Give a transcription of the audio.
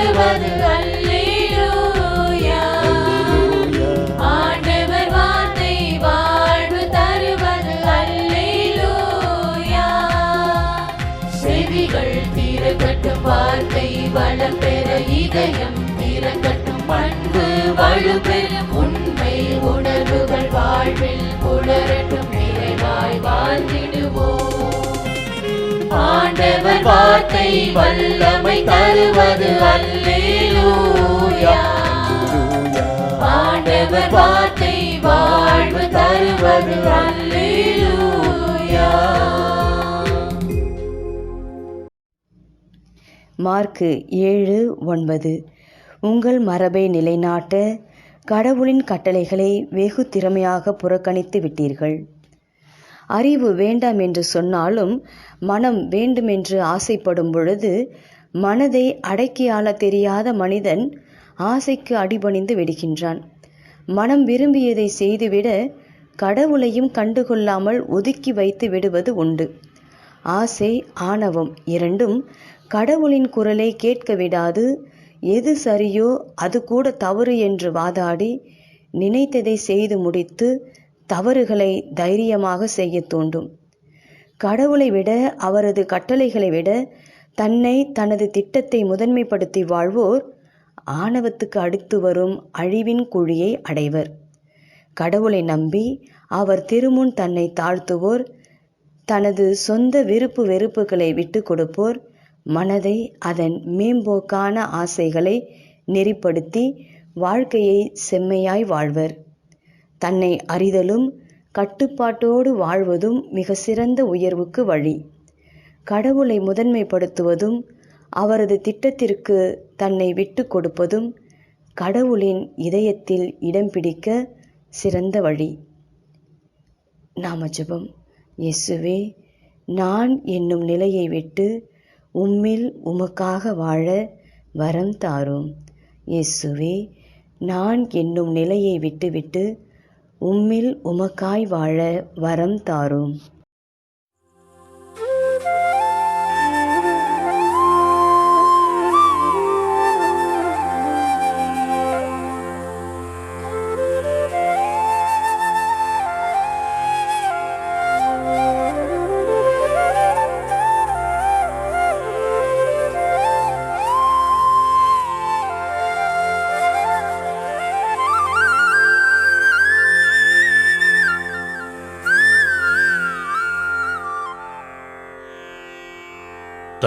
பாடுவது அல்லேலூயா. ஆண்டவர் வார்த்தை வாழ்வு தருவது அல்லேலூயா. செவிகள் திறக்கட்டும் வார்த்தை வளம் பெற இதயம் திறக்கட்டும் பண்பு வலுப்பெறும் உண்மை உணர்வுகள் வாழ்வில் ஆண்டவர் வார்த்தை வல்லமை தருவது அல்லேலூயா. ஆண்டவர் வார்த்தை வாழ்வு தருவது அல்லேலூயா. மார்க்கு ஏழு ஒன்பது. உங்கள் மரபை நிலைநாட்ட கடவுளின் கட்டளைகளை வெகு திறமையாக புறக்கணித்து விட்டீர்கள். அறிவு வேண்டாம் என்று சொன்னாலும் மனம் வேண்டுமென்று ஆசைப்படும் பொழுது மனதை அடக்கியாள தெரியாத மனிதன் ஆசைக்கு அடிபணிந்து விடுகின்றான். மனம் விரும்பியதை செய்துவிட கடவுளையும் கண்டுகொள்ளாமல் ஒதுக்கி வைத்து விடுவது உண்டு. ஆசை ஆணவம் இரண்டும் கடவுளின் குரலை கேட்க விடாது எது சரியோ அது கூட தவறு என்று வாதாடி நினைத்ததை செய்து முடித்து தவறுகளை தைரியமாக செய்ய தூண்டும். கடவுளை விட அவரது கட்டளைகளை விட தன்னை தனது திட்டத்தை முதன்மைப்படுத்தி வாழ்வோர் ஆணவத்துக்கு அடுத்து வரும் அழிவின் குழியை அடைவர். கடவுளை நம்பி அவர் திருமுன் தன்னை தாழ்த்துவோர் தனது சொந்த விருப்பு வெறுப்புகளை விட்டு கொடுப்போர் மனதை அதன் மேம்போக்கான ஆசைகளை நெறிப்படுத்தி வாழ்க்கையை செம்மையாய் வாழ்வர். தன்னை அறிதலும் கட்டுப்பாட்டோடு வாழ்வதும் மிக சிறந்த உயர்வுக்கு வழி. கடவுளை முதன்மைப்படுத்துவதும் அவரது திட்டத்திற்கு தன்னை விட்டு கொடுப்பதும் கடவுளின் இதயத்தில் இடம் பிடிக்க சிறந்த வழி. நாம ஜெபம் இயேசுவே நான் என்னும் நிலையை விட்டு உம்மில் உமக்காக வாழ வரம் தாரும். இயேசுவே நான் என்னும் நிலையை விட்டுவிட்டு உம்மில் உமக்காய் வாழ வரம் தாரும்.